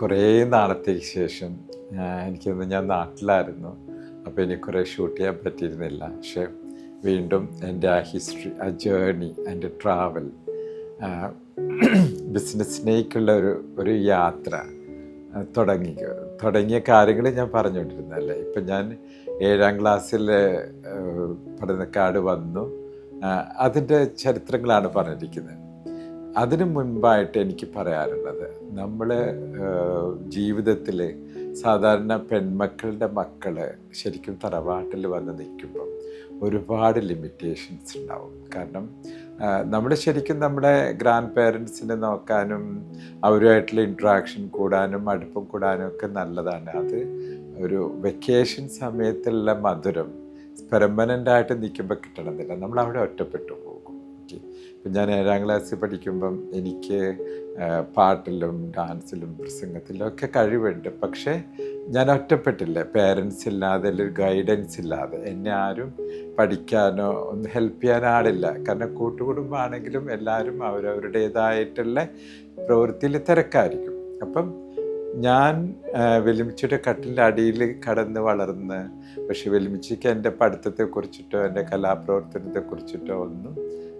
കുറേ നാളത്തേക്ക് ശേഷം എനിക്കൊന്ന് ഞാൻ നാട്ടിലായിരുന്നു. അപ്പോൾ എനിക്ക് കുറേ ഷൂട്ട് ചെയ്യാൻ പറ്റിയിരുന്നില്ല. പക്ഷേ വീണ്ടും എന്റെ ആ ഹിസ്റ്ററി ആ ജേർണി എന്റെ ട്രാവൽ ബിസിനസ്സിനേക്കുള്ള ഒരു ഒരു യാത്ര തുടങ്ങി. തുടങ്ങിയ കാര്യങ്ങൾ ഞാൻ പറഞ്ഞുകൊണ്ടിരുന്നല്ലേ ഇപ്പം ഞാൻ ഏഴാം ക്ലാസ്സിൽ പഠനക്കാട് വന്നു. അതിന്റെ ചരിത്രങ്ങളാണ് പറഞ്ഞിരിക്കുന്നത്. അതിനു മുൻപായിട്ട് എനിക്ക് പറയാറുള്ളത് നമ്മൾ ജീവിതത്തിൽ സാധാരണ പെൺമക്കളുടെ മക്കൾ ശരിക്കും തറവാട്ടിൽ വന്ന് നിൽക്കുമ്പം ഒരുപാട് ലിമിറ്റേഷൻസ് ഉണ്ടാവും. കാരണം നമ്മൾ ശരിക്കും നമ്മുടെ ഗ്രാൻഡ് പേരൻസിനെ നോക്കാനും അവരുമായിട്ടുള്ള ഇൻട്രാക്ഷൻ കൂടാനും അടുപ്പം കൂടാനും ഒക്കെ നല്ലതാണ്. അത് ഒരു വെക്കേഷൻ സമയത്തുള്ള മധുരം പെർമനന്റ് ആയിട്ട് നിൽക്കുമ്പോൾ കിട്ടണമെന്നില്ല നമ്മൾ അവിടെ ഒറ്റപ്പെട്ടു പോകും. ഓക്കെ ഇപ്പം ഞാൻ ഏഴാം ക്ലാസ്സിൽ പഠിക്കുമ്പം എനിക്ക് പാട്ടിലും ഡാൻസിലും പ്രസംഗത്തിലും ഒക്കെ കഴിവുണ്ട്. പക്ഷേ ഞാൻ ഒറ്റപ്പെട്ടില്ല. പേരൻസ് ഇല്ലാതെ അല്ലെങ്കിൽ ഗൈഡൻസ് ഇല്ലാതെ എന്നെ ആരും പഠിക്കാനോ ഒന്ന് ഹെൽപ്പ് ചെയ്യാനോ ആളില്ല. കാരണം കൂട്ടുകുടുംബമാണെങ്കിലും എല്ലാവരും അവരവരുടേതായിട്ടുള്ള പ്രവൃത്തിയിൽ തിരക്കായിരിക്കും. അപ്പം ഞാൻ വെലിമിച്ചിയുടെ കട്ടിന്റെ അടിയിൽ കടന്ന് വളർന്ന് പക്ഷെ വെലിമിച്ചിക്ക് എന്റെ പഠിത്തത്തെക്കുറിച്ചിട്ടോ എന്റെ കലാപ്രവർത്തനത്തെക്കുറിച്ചിട്ടോ ഒന്നും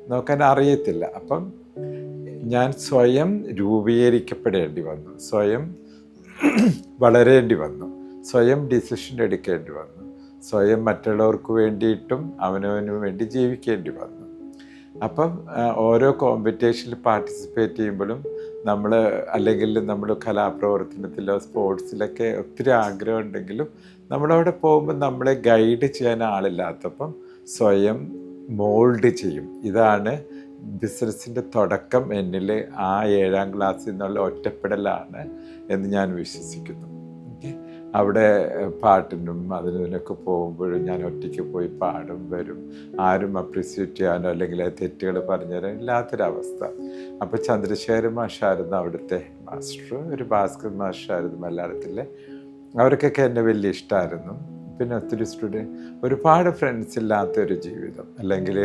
നോക്കാൻ അറിയത്തില്ല. അപ്പം ഞാൻ സ്വയം രൂപീകരിക്കപ്പെടേണ്ടി വന്നു. സ്വയം വളരേണ്ടി വന്നു. സ്വയം ഡിസിഷൻ എടുക്കേണ്ടി വന്നു. സ്വയം മറ്റുള്ളവർക്ക് വേണ്ടിയിട്ടും അവനവനു വേണ്ടി ജീവിക്കേണ്ടി വന്നു. അപ്പം ഓരോ കോമ്പറ്റീഷനിൽ പാർട്ടിസിപ്പേറ്റ് ചെയ്യുമ്പോഴും നമ്മൾ അല്ലെങ്കിൽ നമ്മൾ കലാപ്രവർത്തനത്തിലോ സ്പോർട്സിലൊക്കെ ഒത്തിരി ആഗ്രഹമുണ്ടെങ്കിലും നമ്മളവിടെ പോകുമ്പോൾ നമ്മളെ ഗൈഡ് ചെയ്യാൻ ആളില്ലാത്തപ്പം സ്വയം മോൾഡ് ചെയ്യും. ഇതാണ് ബിസിനസ്സിന്റെ തുടക്കം എന്നിൽ ആ ഏഴാം ക്ലാസ്സിൽ നിന്നുള്ള ഒറ്റപ്പെടലാണ് എന്ന് ഞാൻ വിശ്വസിക്കുന്നു. അവിടെ പാട്ടിനും അതിനൊക്കെ പോകുമ്പോഴും ഞാൻ ഒറ്റയ്ക്ക് പോയി പാടും വരും. ആരും അപ്രിസിയേറ്റ് ചെയ്യാനോ അല്ലെങ്കിൽ തെറ്റുകൾ പറഞ്ഞുതരാൻ ഇല്ലാത്തൊരവസ്ഥ. അപ്പോൾ ചന്ദ്രശേഖര മാഷായിരുന്നു അവിടുത്തെ മാസ്റ്റർ ഒരു ഭാസ്കർ മാഷായിരുന്നു മലയാളത്തിലെ. അവർക്കൊക്കെ എന്നെ വലിയ ഇഷ്ടമായിരുന്നു പിന്നെ ഒത്തിരി സ്റ്റുഡന്റ് ഒരുപാട് ഫ്രണ്ട്സ് ഇല്ലാത്തൊരു ജീവിതം. അല്ലെങ്കിൽ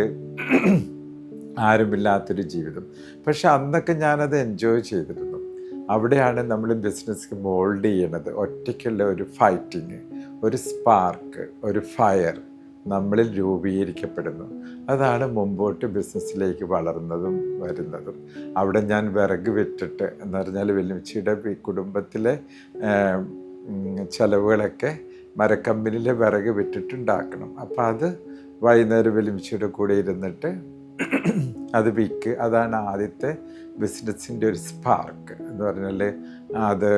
ആരുമില്ലാത്തൊരു ജീവിതം. പക്ഷെ അന്നൊക്കെ ഞാനത് എൻജോയ് ചെയ്തിരുന്നു. അവിടെയാണ് നമ്മൾ ബിസിനസ് മോൾഡ് ചെയ്യണത്. ഒറ്റയ്ക്കുള്ള ഒരു ഫൈറ്റിങ് ഒരു സ്പാർക്ക് ഒരു ഫയർ നമ്മളിൽ രൂപീകരിക്കപ്പെടുന്നു. അതാണ് മുമ്പോട്ട് ബിസിനസ്സിലേക്ക് വളർന്നതും വരുന്നതും. അവിടെ ഞാൻ വിറക് വിറ്റിട്ട് എന്ന് പറഞ്ഞാൽ വെല്ലുമിച്ചിയുടെ കുടുംബത്തിലെ ചെലവുകളൊക്കെ മരക്കമ്പനിയിലെ വിറക് വിറ്റിട്ടുണ്ടാക്കണം. അപ്പോൾ അത് വൈകുന്നേരം വെല്ലുമിച്ചിയുടെ കൂടെ ഇരുന്നിട്ട് അത് വിൽക്ക് അതാണ് ആദ്യത്തെ ബിസിനസ്സിന്റെ ഒരു സ്പാർക്ക് എന്ന് പറഞ്ഞാൽ അത്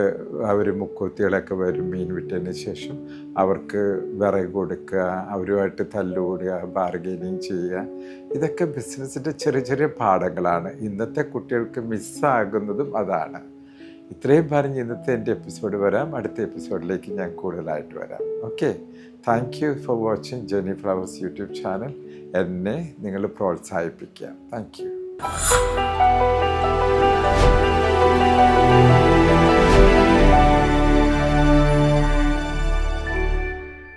അവർ മുക്കൂത്തികളൊക്കെ വരും മീൻ വിട്ടതിന് ശേഷം അവർക്ക് വിറക് കൊടുക്കുക അവരുമായിട്ട് തല്ലുകൂടുക ബാർഗെയിനിങ് ചെയ്യുക. ഇതൊക്കെ ബിസിനസ്സിന്റെ ചെറിയ ചെറിയ പാഠങ്ങളാണ്. ഇന്നത്തെ കുട്ടികൾക്ക് മിസ്സാകുന്നതും അതാണ്. ഇത്രയും പറഞ്ഞ് ഇന്നത്തെ എന്റെ എപ്പിസോഡ് വരാം. അടുത്ത എപ്പിസോഡിലേക്ക് ഞാൻ കൂടുതലായിട്ട് വരാം. Okay thank you for watching Jeni flowers YouTube channel എന്നെ നിങ്ങൾ പ്രോത്സാഹിപ്പിക്കുക താങ്ക് യു